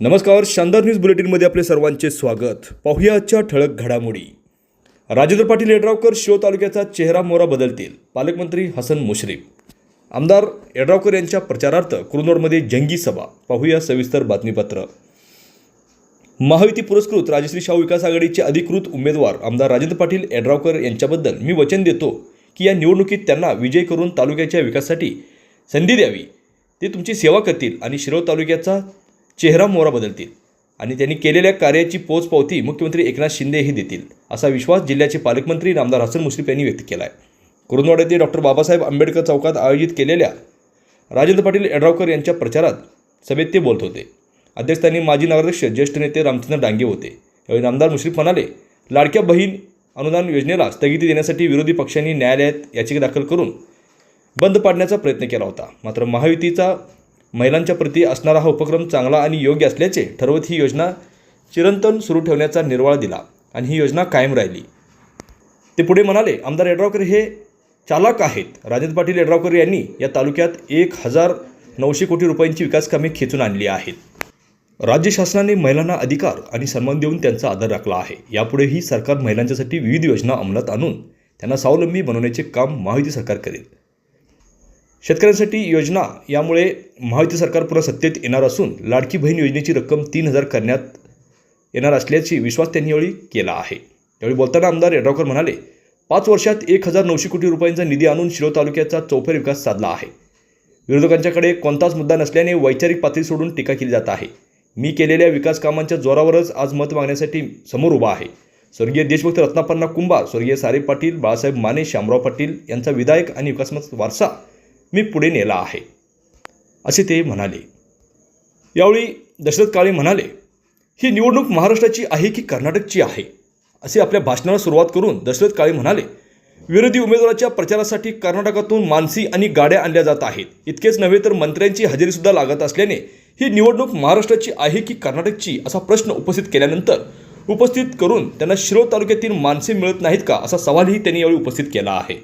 नमस्कार शानदार न्यूज बुलेटिनमध्ये आपले सर्वांचे स्वागत. पाहूया आजच्या ठळक घडामोडी. राजेंद्र पाटील येड्रावकर शिव तालुक्याचा चेहरा मोहरा बदलतील पालकमंत्री हसन मुश्रीफ. आमदार येड्रावकर यांच्या प्रचारार्थ कुरुनोडमध्ये जंगी सभा पाहूया सविस्तर बातमीपत्र. महायुती पुरस्कृत राजश्री शाहू विकास आघाडीचे अधिकृत उमेदवार आमदार राजेंद्र पाटील येड्रावकर यांच्याबद्दल मी वचन देतो की या निवडणुकीत त्यांना विजय करून तालुक्याच्या विकासासाठी संधी द्यावी. ते तुमची सेवा करतील आणि शिरोळ तालुक्याचा चेहरा मोहरा बदलतील आणि त्यांनी केलेल्या कार्याची पोचपावती मुख्यमंत्री एकनाथ शिंदेही देतील असा विश्वास जिल्ह्याचे पालकमंत्री रामदार हसन मुश्रीफ यांनी व्यक्त केला आहे कुरुंदवाड येथे डॉक्टर बाबासाहेब आंबेडकर चौकात आयोजित केलेल्या राजेंद्र पाटील यड्रावकर यांच्या प्रचारात सभेत ते बोलत होते. अध्यक्षस्थानी माजी नगराध्यक्ष ज्येष्ठ नेते रामचंद्र डांगे होते. यावेळी नामदार मुश्रीफ म्हणाले लाडक्या बहीण अनुदान योजनेला स्थगिती देण्यासाठी विरोधी पक्षांनी न्यायालयात याचिका दाखल करून बंद पाडण्याचा प्रयत्न केला होता. मात्र महायुतीचा महिलांच्या प्रती असणारा हा उपक्रम चांगला आणि योग्य असल्याचे ठरवत ही योजना चिरंतन सुरू ठेवण्याचा निर्वाळा दिला आणि ही योजना कायम राहिली. ते पुढे म्हणाले आमदार येड्रावकर हे चालक आहेत. राजेंद्र पाटील येड्रावकर यांनी या तालुक्यात एक हजार नऊशे कोटी रुपयांची विकास कामे खेचून आणली आहेत. राज्य शासनाने महिलांना अधिकार आणि सन्मान देऊन त्यांचा आदर राखला आहे. यापुढेही सरकार महिलांच्यासाठी विविध योजना अंमलात आणून त्यांना स्वावलंबी बनवण्याचे काम महायुती सरकार करेल. शेतकऱ्यांसाठी योजना यामुळे महायुती सरकार पुन्हा सत्तेत येणार असून लाडकी बहीण योजनेची रक्कम तीन हजार करण्यात येणार असल्याची विश्वास त्यांनी यावेळी केला आहे. यावेळी बोलताना आमदार यड्रावकर म्हणाले पाच वर्षात एक हजार नऊशे कोटी रुपयांचा निधी आणून शिरो तालुक्याचा चौफेर विकास साधला आहे. विरोधकांच्याकडे कोणताच मुद्दा नसल्याने वैचारिक पातळी सोडून टीका केली जात आहे. मी केलेल्या विकास कामांच्या जोरावरच आज मत मागण्यासाठी समोर उभा आहे. स्वर्गीय देशभक्त रत्नापन्ना कुंभार स्वर्गीय सारे पाटील बाळासाहेब माने शामराव पाटील यांचा विधायक आणि विकासमत वारसा मी पुढे नेला आहे. असे ते म्हणाले. यावेळी दशरथ काळे म्हणाले ही निवडणूक महाराष्ट्राची आहे की कर्नाटकची आहे? असे आपल्या भाषणाला सुरुवात करून दशरथ काळे म्हणाले विरोधी उमेदवाराच्या प्रचारासाठी कर्नाटकातून मानसी आणि गाड्या आणल्या जात आहेत. इतकेच नव्हे तर मंत्र्यांची हजेरीसुद्धा लागत असल्याने ही निवडणूक महाराष्ट्राची आहे की कर्नाटकची? असा प्रश्न उपस्थित केल्यानंतर उपस्थित करून त्यांना शिरोळ तालुक्यातील माणसे मिळत नाहीत का असा सवालही त्यांनी यावेळी उपस्थित केला आहे.